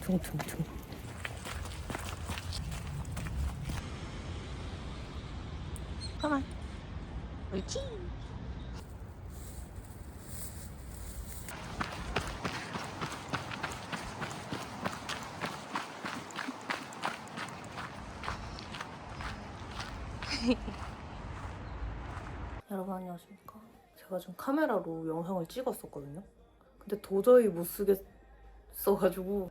퉁퉁퉁. 가만. 옳지. 여러분 안녕하십니까? 제가 좀 카메라로 영상을 찍었었거든요. 근데 도저히 못 쓰겠 어가지고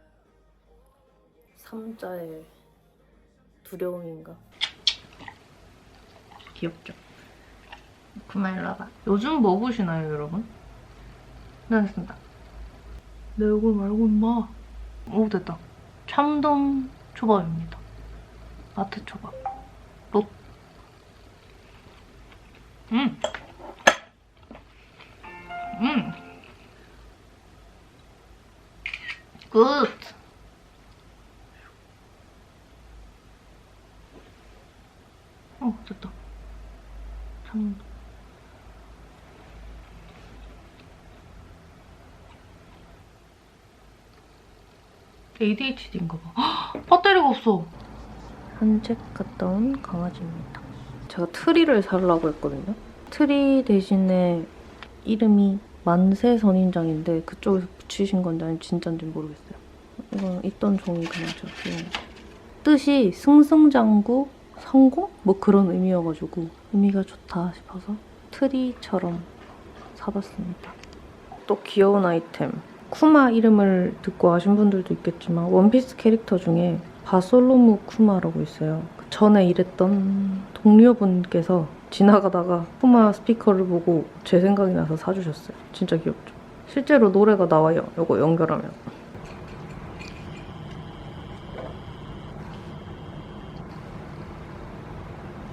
삼자의 두려움인가? 귀엽죠? 그만 일로 와봐. 요즘 뭐 보시나요, 여러분? 네, 알겠습니다. 내 얼굴 말고 임마. 오, 됐다. 참돔 초밥입니다. 마트 초밥. 롯. 음. 음. 굿. 어, 됐다. 참. ADHD인가 봐. 헉, 배터리가 없어. 산책 갔다 온 강아지입니다. 제가 트리를 사려고 했거든요. 트리 대신에 이름이 만세 선인장인데 그쪽에서 붙이신 건지 아니면 진짜인지 모르겠어요. 이건 있던 종이 그냥 저 귀여운 거. 뜻이 승승장구 성공? 뭐 그런 의미여가지고 의미가 좋다 싶어서 트리처럼 사봤습니다. 또 귀여운 아이템. 쿠마 이름을 듣고 아신 분들도 있겠지만 원피스 캐릭터 중에 바솔로무 쿠마라고 있어요. 그 전에 일했던 동료분께서 지나가다가 쿠마 스피커를 보고 제 생각이 나서 사주셨어요. 진짜 귀엽죠? 실제로 노래가 나와요. 이거 연결하면.